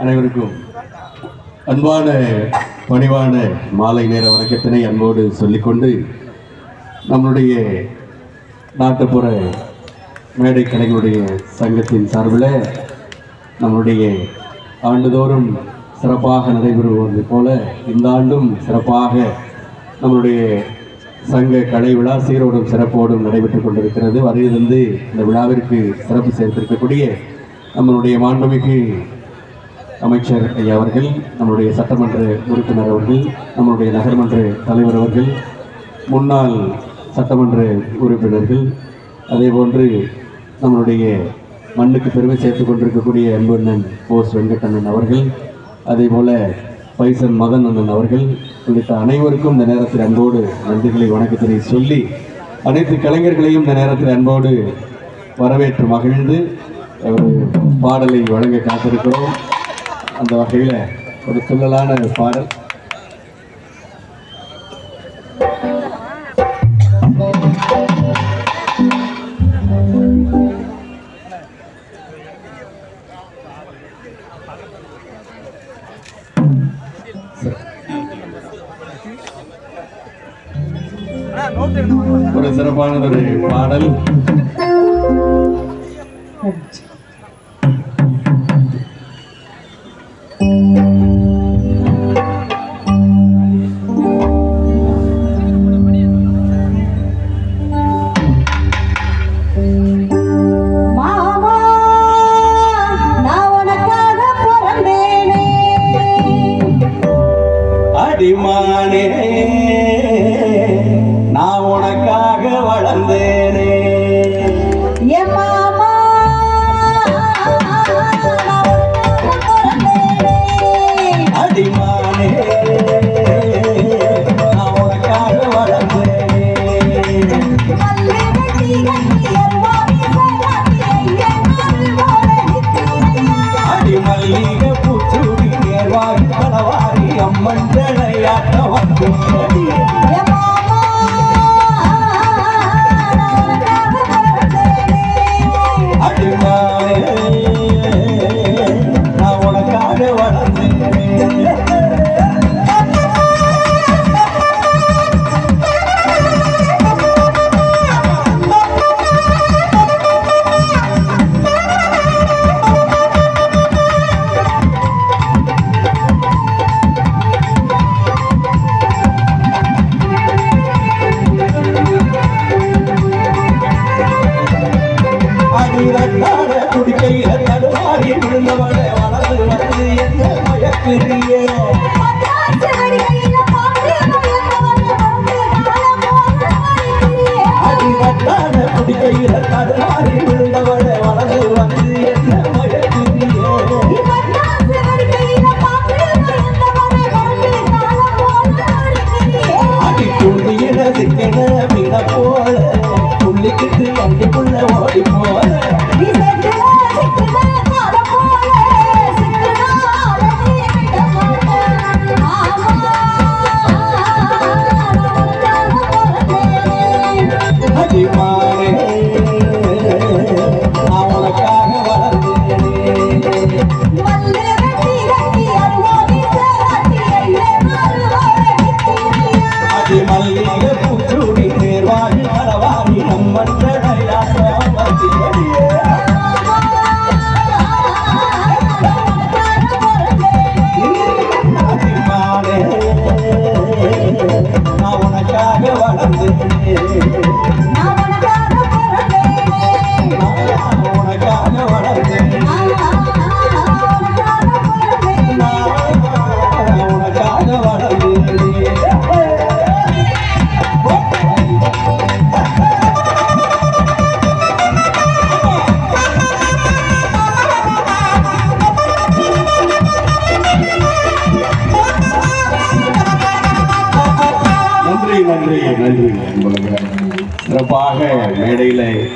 அனைவருக்கும் அன்பான பணிவான மாலை நேர வணக்கத்தினை அன்போடு சொல்லிக்கொண்டு நம்மளுடைய நாட்டுப்புற மேடை கலைகளுடைய சங்கத்தின் சார்பில் நம்மளுடைய ஆண்டுதோறும் சிறப்பாக நடைபெறுவது போல இந்த ஆண்டும் சிறப்பாக நம்மளுடைய சங்க கலை விழா சீரோடும் சிறப்போடும் நடைபெற்றுக் கொண்டிருக்கிறது. வரையிலிருந்து இந்த விழாவிற்கு சிறப்பு சேர்த்திருக்கக்கூடிய நம்மளுடைய மாண்புமிகு அமைச்சர் ஐயா அவர்கள் நம்முடைய சட்டமன்ற உறுப்பினர் அவர்கள் நம்முடைய நகர்மன்ற தலைவர் அவர்கள் முன்னாள் சட்டமன்ற உறுப்பினர்கள் அதேபோன்று நம்மளுடைய மண்ணுக்கு பெருமை சேர்த்து கொண்டிருக்கக்கூடிய அன்பண்ணன் போஸ் வெங்கட்டண்ணன் அவர்கள் அதேபோல பைசன் மதன் அண்ணன் அவர்கள் உள்ளிட்ட அனைவருக்கும் இந்த நேரத்தில் அன்போடு நன்றிகளை வணக்கத்தினை சொல்லி அனைத்து கலைஞர்களையும் இந்த நேரத்தில் அன்போடு வரவேற்று மகிழ்ந்து ஒரு பாடலை வழங்க காத்திருக்கிறோம். அந்த வகையில் ஒரு துள்ளலான பாடல். ஒரு சிறப்பானது ஒரு பாடல். அடிமானே நான் உனக்காக வளர்ந்தேன். ஜடையாட்ட வந்து அடிரட்டாட தடுமாறி விழுந்தவளை வளர்ந்து வந்து என்ன மயக்குறியே? பட்டாசு குடிக்கையில தடுமாறி விழுந்தவளை வளர்ந்து வந்து 喜欢。சிறப்பாக மேடையில்